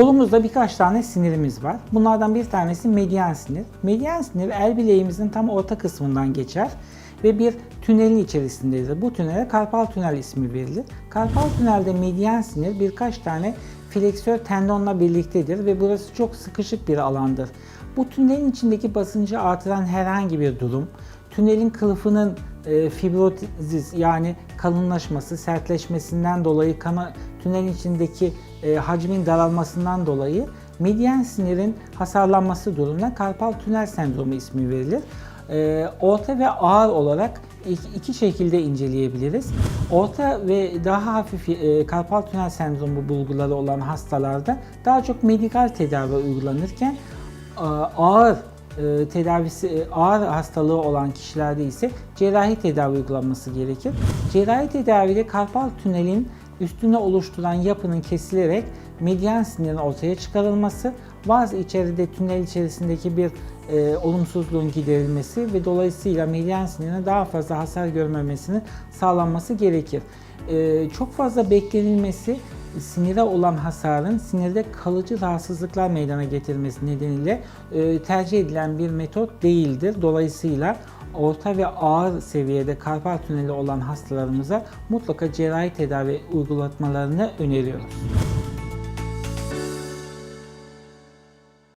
Kolumuzda birkaç tane sinirimiz var. Bunlardan bir tanesi medyan sinir. Medyan sinir el bileğimizin tam orta kısmından geçer ve bir tünelin içerisindedir. Bu tünele karpal tünel ismi verilir. Karpal tünelde medyan sinir birkaç tane fleksör tendonla birliktedir ve burası çok sıkışık bir alandır. Bu tünelin içindeki basıncı artıran herhangi bir durum, tünelin kılıfının e, fibrozis yani kalınlaşması, sertleşmesinden dolayı kana, tünelin içindeki e, hacmin daralmasından dolayı medyan sinirin hasarlanması durumuna karpal tünel sendromu ismi verilir. E, orta ve ağır olarak iki, şekilde inceleyebiliriz. Orta ve daha hafif karpal tünel sendromu bulguları olan hastalarda daha çok medikal tedavi uygulanırken ağır e, tedavisi e, ağır hastalığı olan kişilerde ise cerrahi tedavi uygulanması gerekir. Cerrahi tedavide karpal tünelin üstüne oluşturan yapının kesilerek medyan sinirin ortaya çıkarılması, bazı içeride tünel içerisindeki bir e, olumsuzluğun giderilmesi ve dolayısıyla medyan sinirine daha fazla hasar görmemesini sağlanması gerekir. E, çok fazla beklenilmesi sinire olan hasarın sinirde kalıcı rahatsızlıklar meydana getirmesi nedeniyle e, tercih edilen bir metot değildir. Dolayısıyla orta ve ağır seviyede karpal tüneli olan hastalarımıza mutlaka cerrahi tedavi uygulatmalarını öneriyoruz.